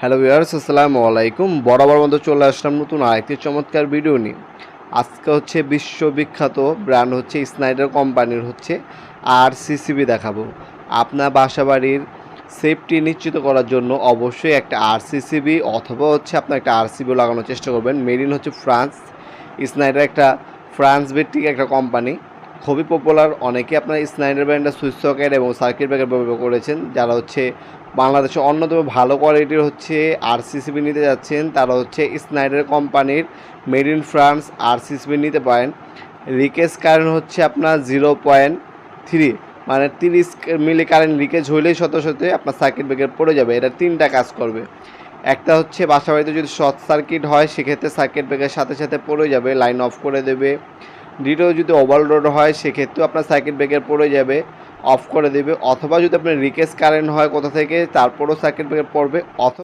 Hello viewers আসসালামু আলাইকুম। বরাবর মতো চলে আসলাম নতুন আরেকটি চমৎকার ভিডিও নিয়ে। আজকে হচ্ছে বিশ্ববিখ্যাত ব্র্যান্ড হচ্ছে স্নাইডার কোম্পানির হচ্ছে আর সিসিবি দেখাবো। আপনার বাসা বাড়ির সেফটি নিশ্চিত করার জন্য অবশ্যই একটা আর সিসিবি অথবা হচ্ছে আপনার একটা আর সিবি লাগানোর চেষ্টা করবেন। মেড ইন হচ্ছে ফ্রান্স স্নাইডার একটা ফ্রান্স ভিত্তিক একটা কোম্পানি। খুবই পপুলার অনেকে আপনার স্নাইডার ব্র্যান্ডের সুইচ সকেট এবং সার্কিট ব্রেকার ব্যবহার করেছেন, যারা হচ্ছে বাংলাদেশে অন্যতম ভালো কোয়ালিটির হচ্ছে আর সিসিবি নিতে যাচ্ছেন, তারা হচ্ছে স্নাইডার কোম্পানির মেড ইন ফ্রান্স আর সিসিবি নিতে পারেন। লিকেজ কারেন্ট হচ্ছে আপনার জিরো পয়েন্ট থ্রি মানে তিরিশ মিলি কারেন্ট লিকেজ হলেই শত শতে আপনার সার্কিট ব্রেকার পড়ে যাবে, এটা তিনটা কাজ করবে। একটা হচ্ছে বাসা বাড়িতে যদি শর্ট সার্কিট হয়, সেক্ষেত্রে সার্কিট ব্রেকার সাথে সাথে পড়ে যাবে লাইন অফ করে দেবে। দ্বিতীয় যদি ওভারলোড হয়, সেক্ষেত্রেও আপনার সার্কিট ব্রেকার পড়ে যাবে অফ করে দেবে, অথবা যদি আপনার রিকেস কারেন্ট হয় কোথা থেকে, তারপরও সার্কিট ব্রেকার পড়বে অথবা